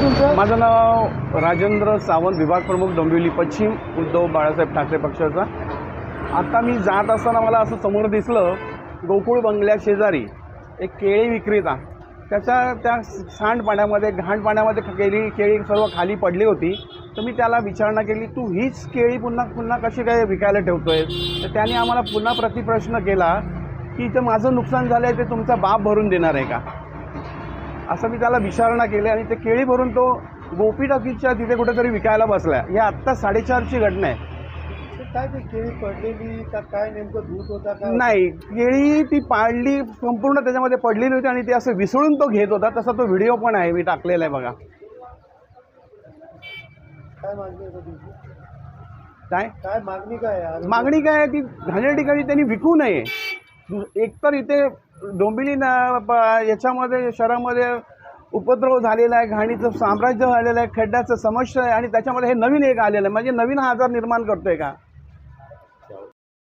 नाव तुमचं? माझं नाव राजेंद्र सावंत विभाग प्रमुख डोंबिवली पश्चिम उद्धव बाळासाहेब ठाकरे पक्षाचा. आता मी जात असताना मला असं समोर दिसलं गोकुळ बंगल्या शेजारी एक केळी विक्रेता. त्याच्या त्या सांडपाण्यामध्ये घाण पाण्यामध्ये केळी केळी सर्व खाली पडली होती. तर मी त्याला विचारणा केली तू हीच केळी पुन्हा पुन्हा कशी काय विकायला ठेवतो आहे तर त्याने आम्हाला पुन्हा प्रतिप्रश्न केला की इथं माझं नुकसान झालं आहे ते तुमचा बाप भरून देणार आहे का? असं मी त्याला विचारणा केली आणि ते केळी भरून तो गोपी टाकीच्या तिथे कुठेतरी विकायला बसला हे आत्ता साडेचारची घटना आहे. काय ते केळी पडलेली का काय नेमकं दूध होता काय नाही केळी ती पाडली संपूर्ण त्याच्यामध्ये पडलेली होती आणि ते असं विसळून तो घेत होता. तसा तो व्हिडिओ पण आहे मी टाकलेला आहे बघा. काय मागणी आहे तुमची काय? काय मागणी काय आहे? मागणी काय आहे ती घाणेरडी ठिकाणी त्यांनी विकू नये. दु- एकतर इथे डोंबिवली ना प- याच्यामध्ये शहरामध्ये उपद्रव झालेला आहे घाणीचं साम्राज्य झालेलं आहे खड्ड्याचं समस्या आहे आणि त्याच्यामध्ये हे नवीन एक आलेलं आहे. म्हणजे नवीन हा आजार निर्माण करतो आहे का?